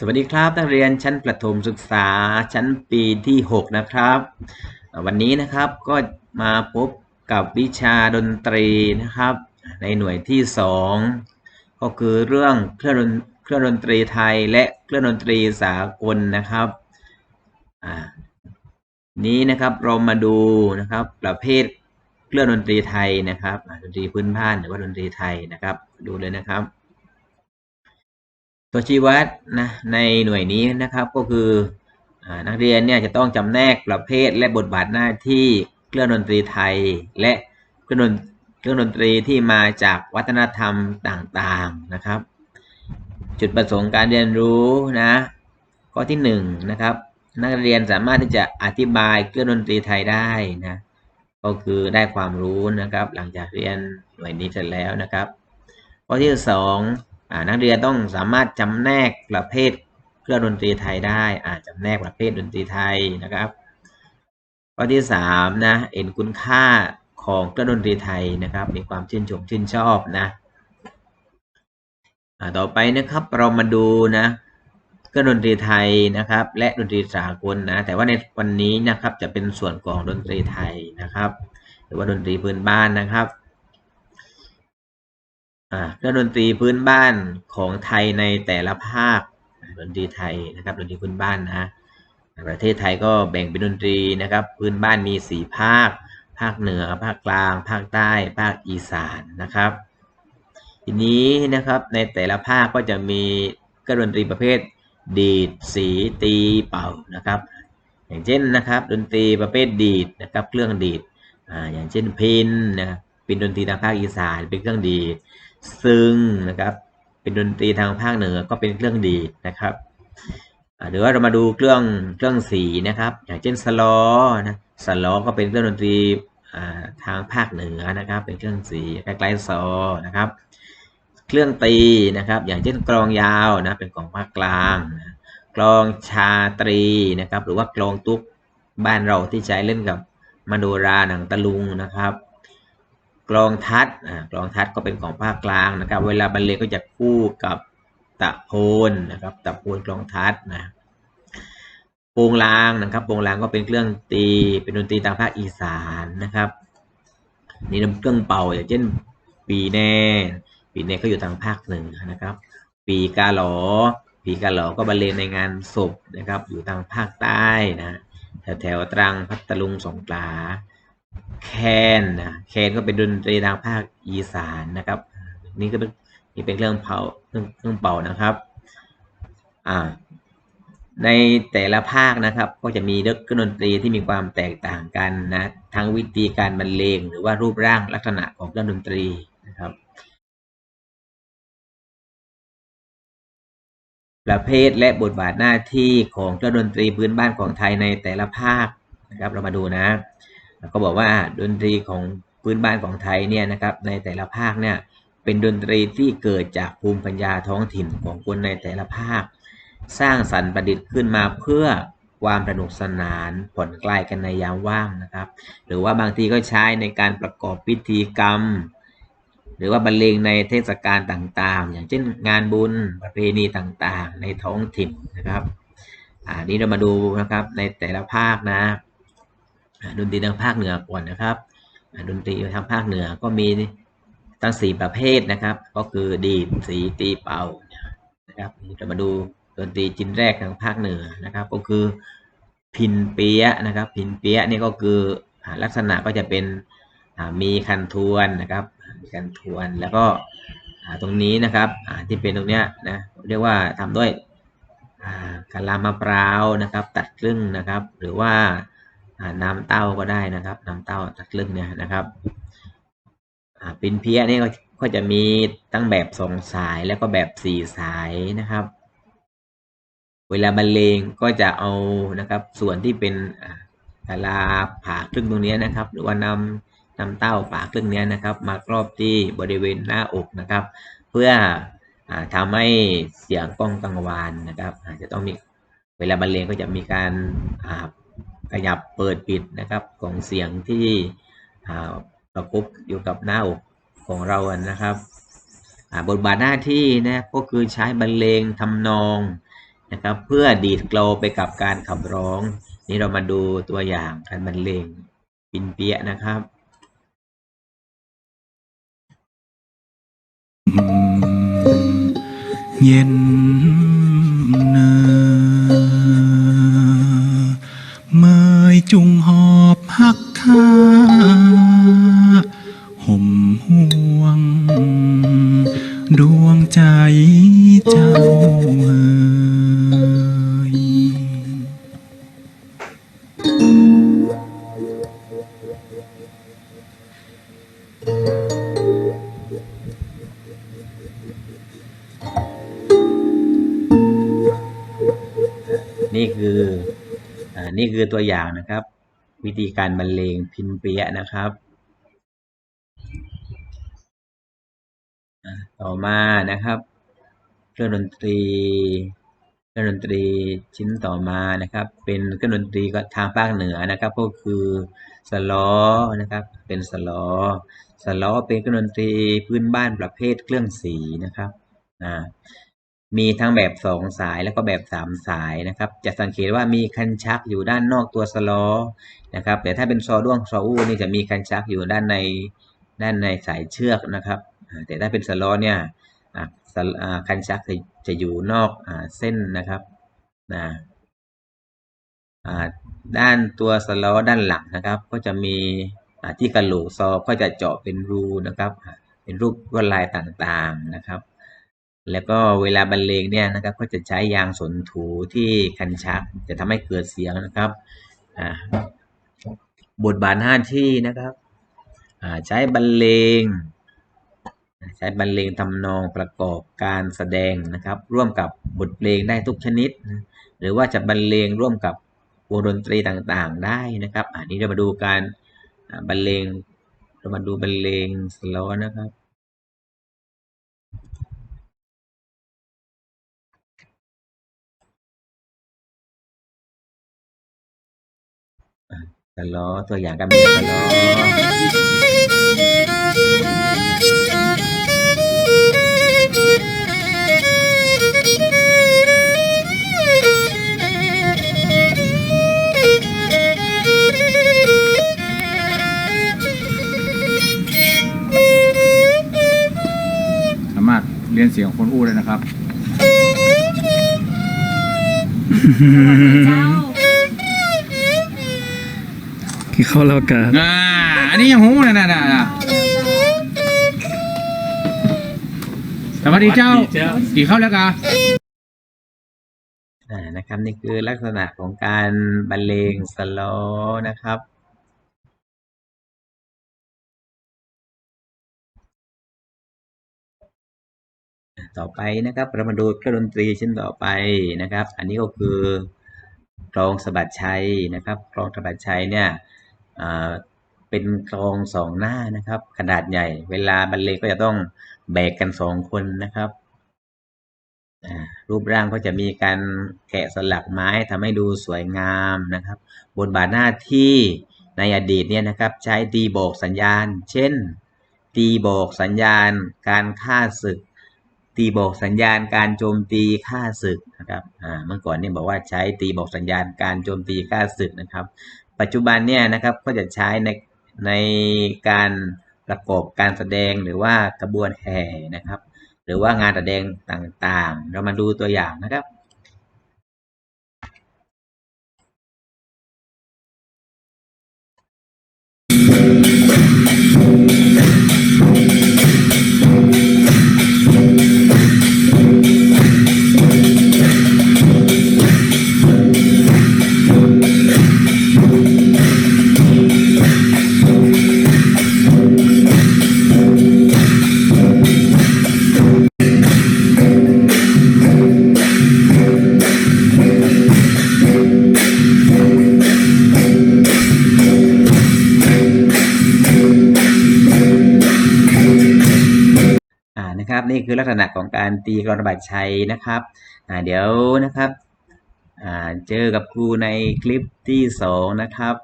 สวัสดีครับนักเรียนชั้นประถมศึกษาชั้นปีที่ 6 นะครับ วันนี้นะครับก็มาพบกับวิชาดนตรีนะครับ ในหน่วยที่ 2 ก็คือเรื่องเครื่องดนเครื่องดนตรีไทยและเครื่องดนตรีสากลนะครับนี้นะครับเรามาดูนะครับประเภทเครื่องดนตรีไทยนะครับดนตรีพื้นบ้านหรือว่าดนตรีไทยนะครับ ดูเลยนะครับ ตัวชี้วัดนะในหน่วยนี้นะครับก็คืออนักเรียนเนี่ยจะต้องจำแนกประเภทและบทบาทหน้าที่เครื่องดนตรีไทย และเครื่องดนเครื่องดนตรีที่มาจากวัฒนธรรมต่างๆนะครับ จุดประสงค์การเรียนรู้นะข้อที่หนึ่งนะครับนักเรียนสามารถที่จะอธิบายเครื่องดนตรีไทยได้นะก็คือได้ความรู้นะครับหลังจากเรียนหน่วยนี้เสร็จแล้วนะครับข้อที่สอง นักเรียนต้องสามารถจำแนกประเภทเครื่องดนตรีไทยได้อ่าจำแนกประเภทดนตรีไทยนะครับข้อที่สามนะเห็นคุณค่าของเครื่องดนตรีไทยนะครับ มีความชื่นชมชื่นชอบนะต่อไปนะครับเรามาดูนะเครื่องดนตรีไทยนะครับ และดนตรีสากลนะแต่ว่าในวันนี้นะครับจะเป็นส่วนของดนตรีไทยนะครับ หรือว่าดนตรีพื้นบ้านนะครับ อ่าเครื่องดนตรีพื้นบ้านของไทยในแต่ละภาคดนตรีไทยนะครับดนตรีพื้นบ้านนะประเทศไทยก็แบ่งเป็นดนตรีนะครับ พื้นบ้านมีสี่ภาค ภาคเหนือ ภาคกลาง ภาคใต้ ภาคอีสานนะครับ ทีนี้นะครับในแต่ละภาคก็จะมีเครื่องดนตรีประเภท ดีด สีตีเป่านะครับ อย่างเช่นนะครับดนตรีประเภทดีดนะครับเครื่องดีดอ่าอย่างเช่นพินนะเป็นดนตรีทางภาคอีสานเป็นเครื่องดีด ซึ่งนะครับ เป็นดนตรีทางภาคเหนือก็เป็นเครื่องดีนะครับหรือว่าเรามาดูเครื่องเครื่องสีนะครับ อย่างเช่นสลอนะสลอก็เป็นเครื่องดนตรีทางภาคเหนือนะครับ เป็นเครื่องสีคล้ๆซอนะครับ เครื่องตีนะครับ อย่างเช่นกลองยาวนะเป็นของภาคกลางนะกลองชาตรีนะครับ หรือว่ากลองตุ๊กบ้านเราที่ใช้เล่นกับมโนราหนังตะลุงนะครับ กลองทัดอ่ากลองทัดก็เป็นของภาคกลางนะครับ เวลาบรรเลงก็จะคู่กับตะโพนนะครับ ตะโพนกลองทัดนะโปงลางนะครับโปงลางก็เป็นเครื่องตีเป็นดนตรีทางภาคอีสานนะครับนี่เครื่องเป่าอย่างเช่นปีแน่ปีแน่ก็อยู่ทางภาคหนึ่งนะครับ ปีกาหลอปีกาหลอก็บรรเลงในงานศพนะครับ อยู่ทางภาคใต้นะแถวแถวตรังพัทลุงสงขลา แคนนะแคนก็เป็นดนตรีทางภาคอีสานนะครับ นี่ก็เป็นนี่เป็นเครื่องเป่าเครื่องเครื่องเป่านะครับอ่าในแต่ละภาคนะครับ ก็จะมีเครื่องดนตรีที่มีความแตกต่างกันนะทั้งวิธีการบรรเลงหรือว่ารูปร่างลักษณะของเครื่องดนตรีนะครับ ประเภทและบทบาทหน้าที่ของเครื่องดนตรีพื้นบ้านของไทยในแต่ละภาคนะครับ เรามาดูนะ ก็บอกว่าดนตรีของพื้นบ้านของไทยเนี่ยนะครับในแต่ละภาคเนี่ยเป็นดนตรีที่เกิดจากภูมิปัญญาท้องถิ่นของคนในแต่ละภาค สร้างสรรค์ประดิษฐ์ขึ้นมาเพื่อความสนุกสนานผ่อนคลายกันในยามว่างนะครับ หรือว่าบางทีก็ใช้ในการประกอบพิธีกรรม หรือว่าบรรเลงในเทศกาลต่างๆ อย่างเช่นงานบุญประเพณีต่างๆ ในท้องถิ่นนะครับอ่านี้เรามาดูนะครับในแต่ละภาคนะ ดนตรีทางภาคเหนือก่อนนะครับดนตรีทางภาคเหนือก็มีตั้งสี่ประเภทนะครับ ก็คือดีดสีตีเป่านะครับเรามาดูดนตรีชิ้นแรกทางภาคเหนือนะครับ ก็คือพินเปียนะครับ พินเปียนี่ก็คือลักษณะก็จะเป็นมีคันทวนนะครับมีคันทวนแล้วก็ตรงนี้นะครับที่เป็นตรงเนี้ยนะเรียกว่าทำด้วยกะลามะพร้าวนะครับ ตัดครึ่งนะครับ หรือว่า น้ำเต้าก็ได้นะครับ น้ำเต้าตัดครึ่งเนี่ยนะครับปินเพี้ยนี่ก็จะมีตั้งแบบสองสายแล้วก็แบบสี่สายนะครับ เวลาบรรเลงก็จะเอานะครับ ส่วนที่เป็นกะลาผ่าครึ่งตรงนี้นะครับ หรือว่านำนำเต้าผ่าครึ่งนี้นะครับ มากรอบที่บริเวณหน้าอกนะครับ เพื่ออทำให้เสียงก้องกังวานนะครับอาจจะต้องมีเวลาบรรเลงก็จะมีการ ขยับเปิดปิดนะครับของเสียงที่ประกบอยู่กับหน้าอกของเรานะครับบทบาทหน้าที่นะก็คือใช้บรรเลงทำนองนะครับเพื่อดีดกลาไปกับการขับร้อง นี่เรามาดูตัวอย่างการบรรเลงปินเปียะนะครับเย็น จุงหอบหักข้าห่มห่วง ดวงใจเจ้าเอ๋ยนี่ นี่คือตัวอย่างนะครับ วิธีการบรรเลงพินเปียะนะครับต่อมานะครับเครื่องดนตรีเครื่องดนตรีชิ้นต่อมานะครับ เป็นเครื่องดนตรีก็ทางภาคเหนือนะครับ ก็คือสลอนะครับ เป็นสลอสลอเป็นเครื่องดนตรีพื้นบ้านประเภทเครื่องสีนะครับอ่า มีทั้งแบบสองสายแล้วก็แบบสามสายนะครับ จะสังเกตว่ามีคันชักอยู่ด้านนอกตัวสล้อนะครับ แต่ถ้าเป็นซอด้วงซออู้นี่จะมีคันชักอยู่ด้านในด้านในสายเชือกนะครับ แต่ถ้าเป็นสล้อเนี่ยคันชักจะจะอยู่นอกอเส้นนะครับนะด้านตัวสล้อด้านหลังนะครับ ก็จะมีที่กระโหลกซอก็จะเจาะเป็นรูนะครับ เป็นรูปลวดลายต่างๆนะครับ แล้วก็เวลาบรรเลงเนี่ยนะครับก็จะใช้ยางสนถูที่คันชักจะทำให้เกิดเสียงนะครับบทบาทหน้าที่นะครับใช้บรรเลง ใช้บรรเลงทำนองประกอบการแสดงนะครับ ร่วมกับบทเพลงได้ทุกชนิด หรือว่าจะบรรเลงร่วมกับวงดนตรีต่างๆได้นะครับอันนี้เรามาดูการบรรเลงเรามาดูบรรเลงสโลว์นะครับ สล้อตัวอย่างการเป็นสล้อสามารถเรียนเสียงคนอู้ได้นะครับ เจ้า ที่เขาเล่ากันอ่าอันนี้ยังหูนะนะนะนะสวัสดีเจ้ากี่เข้าแล้วกะอ่านะครับนี่คือลักษณะของการบรรเลงสโลว์นะครับต่อไปนะครับเรามาดูเครื่องดนตรีชิ้นต่อไปนะครับ อันนี้ก็คือ กลองสะบัดชัยนะครับกลองสะบัดชัยเนี่ยอ่า เป็นกลองสองหน้านะครับ ขนาดใหญ่ เวลาบรรเลงก็จะต้องแบกกันสองคนนะครับรูปร่างก็จะมีการแกะสลักไม้ทำให้ดูสวยงามนะครับ บทบาทหน้าที่ในอดีตเนี่ยนะครับ ใช้ตีโบกสัญญาณ เช่น ตีโบกสัญญาณ การฆ่าศึก ตีโบกสัญญาณการโจมตีฆ่าศึกนะครับเมื่อก่อนเนี่ยบอกว่าใช้ตีโบกสัญญาณการโจมตีฆ่าศึกนะครับ ปัจจุบันเนี่ยนะครับก็จะใช้ในในการประกอบการแสดงหรือว่ากระบวนแห่นะครับ หรือว่างานแสดงต่างๆ เรามาดูตัวอย่างนะครับ นะครับ นี่คือลักษณะของการตีกรองระบาดชัยนะครับเดี๋ยวนะครับเจอกับครูในคลิปที่สองนะครับ